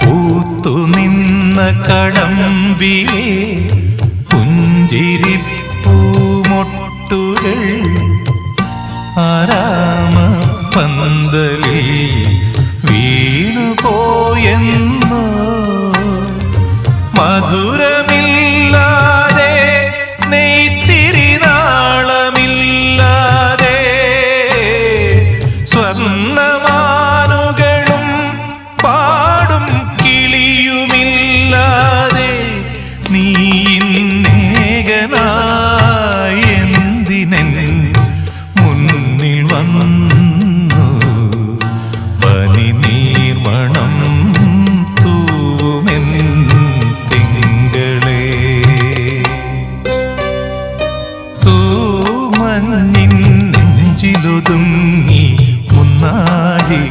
പൂത്തു നിന്ന പൂത്തുനിന്ന പുഞ്ചിരി പൂമൊട്ടുകൾ ആരാമ പന്തലിൽ വീണുപോയെന്നോ? മധുരമില്ലാതെ നെയ്ത്തിരിനാളമില്ലാതെ സ്വർണമ ഇന്നേകനായെന്തിനൻ മുന്നിൽ വന്നു? പനി നീർമണം തൂമെൻ തിങ്കളെ. തൂമഞ്ഞിൻ നെഞ്ചിലൊതുങ്ങി മുന്നാഴി